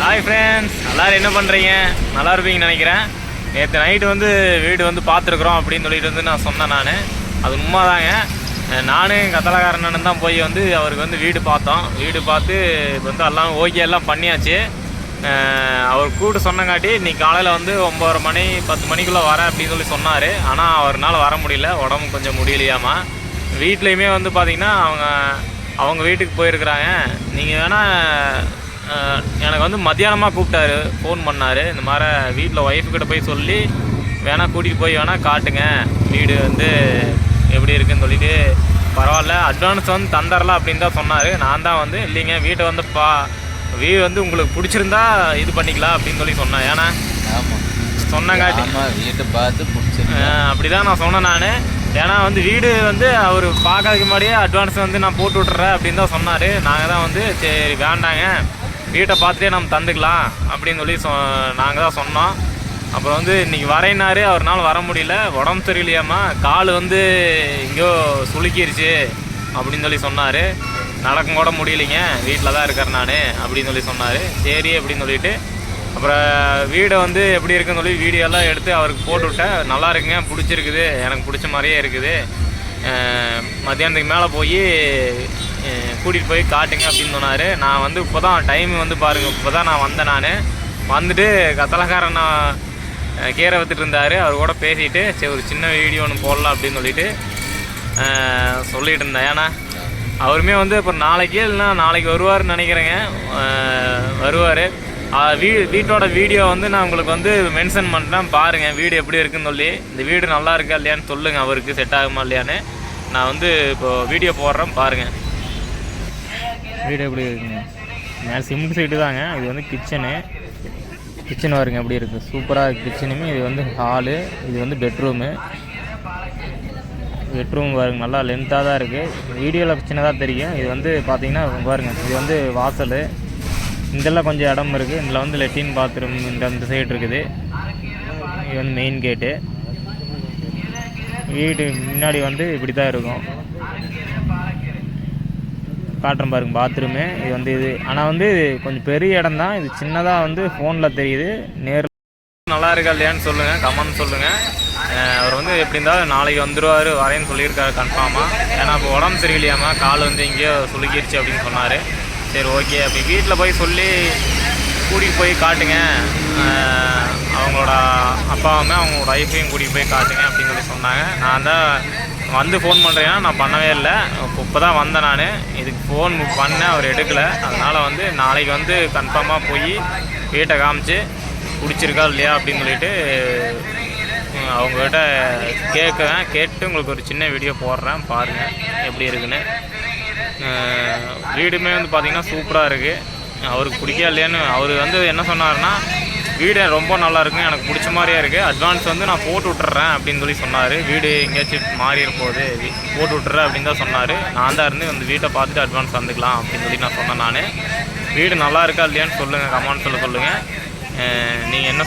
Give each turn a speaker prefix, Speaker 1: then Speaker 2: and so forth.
Speaker 1: Hi friends எல்லோரும் என்ன பண்ணுறீங்க நல்லா இருப்பீங்கன்னு நினைக்கிறேன். நேற்று நைட்டு வந்து வீடு வந்து பார்த்துருக்குறோம் அப்படின்னு சொல்லிட்டு வந்து நான் சொன்னேன் நான். அது உண்மை தாங்க நானும் கத்தலக்காரனு தான் போய் வந்து அவருக்கு வந்து வீடு பார்த்தோம். வீடு பார்த்து இப்போ வந்து எல்லாம் ஓகே எல்லாம் பண்ணியாச்சு. அவர் கூட்டு சொன்னங்காட்டி இன்னைக்கு காலையில் வந்து ஒம்பது மணி பத்து மணிக்குள்ளே வரேன் அப்படின்னு சொல்லி சொன்னார். ஆனால் அவர்னால வர முடியல. உடம்பு கொஞ்சம் முடியலையாமா. வீட்லேயுமே வந்து பார்த்திங்கன்னா அவங்க அவங்க வீட்டுக்கு போயிருக்கிறாங்க. நீங்கள் வேணால் எனக்கு வந்து மத்தியானமாக கூப்பிட்டாரு. ஃபோன் பண்ணார். இந்த மாதிரி வீட்டில் ஒய்ஃபுக்கிட்ட போய் சொல்லி வேணால் கூட்டிகிட்டு போய் வேணால் காட்டுங்க. வீடு வந்து எப்படி இருக்குன்னு சொல்லிட்டு பரவாயில்ல அட்வான்ஸ் வந்து தந்துடலாம் அப்படின்னு தான் சொன்னார். நான் தான் வந்து இல்லைங்க வீட்டை வந்து பா வீடு வந்து உங்களுக்கு பிடிச்சிருந்தா இது பண்ணிக்கலாம் அப்படின்னு சொல்லி சொன்னேன். ஏன்னா
Speaker 2: ஆமாம்
Speaker 1: சொன்னங்காட்டி
Speaker 2: வீட்டை பார்த்து பிடிச்சிருக்கு
Speaker 1: அப்படி தான் நான் சொன்னேன் நான். ஏன்னா வந்து வீடு வந்து அவர் பார்க்கறதுக்கு முன்னாடியே அட்வான்ஸ் வந்து நான் போட்டு விட்றேன் அப்படின்னு தான் சொன்னார். நாங்கள் தான் வந்து சரி வேண்டாங்க. வீட்டை பார்த்துட்டே நம்ம தந்துக்கலாம் அப்படின்னு சொல்லி சொ நாங்கள் தான் சொன்னோம். அப்புறம் வந்து இன்றைக்கி வரேன்னாரு அவர்னால வர முடியல. உடம்பு சரியில்லையாம்மா கால் வந்து எங்கேயோ சுளுக்கிருச்சு அப்படின்னு சொல்லி சொன்னார். நடக்கும் கூட முடியலைங்க வீட்டில் தான் இருக்கிறேன் நான் அப்படின்னு சொல்லி சொன்னார். சரி அப்படின்னு சொல்லிட்டு அப்புறம் வீடை வந்து எப்படி இருக்குன்னு சொல்லி வீடியோலாம் எடுத்து அவருக்கு போட்டு விட்டேன். நல்லா இருக்குங்க பிடிச்சிருக்குது எனக்கு பிடிச்ச மாதிரியே இருக்குது. மத்தியானத்துக்கு மேலே போய் கூட்டிகிட்டு போய் காட்டுங்க அப்படின்னு சொன்னார். நான் வந்து இப்போ தான் டைம் வந்து பாருங்கள் இப்போ தான் நான் வந்தேன் நான். வந்துட்டு கத்தலக்காரன் நான் கீரை வித்துட்டு இருந்தார். அவர் கூட பேசிட்டு சரி ஒரு சின்ன வீடியோ ஒன்று போடலாம் அப்படின்னு சொல்லிட்டு சொல்லிகிட்டு இருந்தேன். ஏன்னா அவருமே வந்து இப்போ நாளைக்கே இல்லைன்னா நாளைக்கு வருவார்னு நினைக்கிறேங்க. வருவார். வீ வீட்டோட வீடியோ வந்து நான் உங்களுக்கு வந்து மென்ஷன் பண்ணுறேன் பாருங்கள் வீடு எப்படி இருக்குன்னு சொல்லி. இந்த வீடு நல்லா இருக்கா இல்லையான்னு சொல்லுங்கள் அவருக்கு செட் ஆகுமா இல்லையான்னு. நான் வந்து இப்போது வீடியோ போடுறேன் பாருங்கள் வீடு எப்படி இருக்குங்க? மேலே சிமெண்ட் சைடு தாங்க. இது வந்து கிச்சனு கிச்சன் பாருங்க எப்படி இருக்குது சூப்பராக கிச்சனுமே இது வந்து ஹாலு இது வந்து பெட்ரூமு பெட்ரூம் பாருங்க நல்லா லென்த்தாக தான் இருக்குது வீடியோவில் சின்னதாக தெரியும். இது வந்து பார்த்தீங்கன்னா பாருங்க இது வந்து வாசல் இங்கெல்லாம் கொஞ்சம் இடம் இருக்குது இதில் வந்து லெட்டின் பாத்ரூம் இந்த அந்த சைடு இருக்குது. இது வந்து மெயின் கேட்டு வீடு முன்னாடி வந்து இப்படி தான் இருக்கும். காட்டுறேன் பாருங்க பாத்ரூமு இது வந்து இது ஆனால் வந்து கொஞ்சம் பெரிய இடம் தான். இது சின்னதாக வந்து ஃபோனில் தெரியுது. நேரில் நல்லா இருக்கா இல்லையான்னு சொல்லுங்கள் கமெண்ட் சொல்லுங்கள் அவர் வந்து எப்படி இருந்தாலும் நாளைக்கு வந்துடுவார் வரேன்னு சொல்லியிருக்காரு கன்ஃபார்மாக ஏன்னா இப்போ உடம்பு சரியில்லையாமா? கால் வந்து எங்கேயோ சுளுக்கிடுச்சு அப்படின்னு சொன்னார். சரி ஓகே அப்படி வீட்டில் போய் சொல்லி கூட்டிகிட்டு போய் காட்டுங்க. அவங்களோட அப்பாவுமே அவங்களோட ஒய்ஃபையும் கூட்டிகிட்டு போய் காட்டுங்க அப்படின்னு சொல்லி சொன்னாங்க. நான் தான் வந்து ஃபோன் பண்ணுறேன்னா நான் பண்ணவே இல்லை. இப்போ தான் வந்தேன் நான். இதுக்கு ஃபோன் பண்ணேன் அவர் எடுக்கலை. அதனால் வந்து நாளைக்கு வந்து கன்ஃபார்மாக போய் வீட்டை காமிச்சு பிடிச்சிருக்கா இல்லையா அப்படின்னு சொல்லிட்டு அவங்கக்கிட்ட கேட்குறேன் கேட்டு உங்களுக்கு ஒரு சின்ன வீடியோ போடுறேன். பாருங்கள் எப்படி இருக்குன்னு. வீடுமே வந்து பார்த்திங்கன்னா சூப்பராக இருக்குது அவருக்கு பிடிக்கா இல்லையான்னு அவர் வந்து என்ன சொன்னார்னா வீடு ரொம்ப நல்லா இருக்கும் எனக்கு பிடிச்ச மாதிரியே இருக்குது அட்வான்ஸ் வந்து நான் போட்டு விட்டுறேன் அப்படின்னு சொல்லி சொன்னார். வீடு எங்கேயாச்சும் மாறிட போகுது வீ- போட்டு விட்டுறேன் அப்படின்னு தான் சொன்னார். நான் தான் இருந்து வந்து வீட்டை பார்த்துட்டு அட்வான்ஸ் வந்துக்கலாம் அப்படின்னு சொல்லி நான் சொன்னேன் நான். வீடு நல்லா இருக்கா இல்லையான்னு சொல்லுங்கள் கமெண்ட்ஸில் சொல்லுங்கள் நீங்கள் என்ன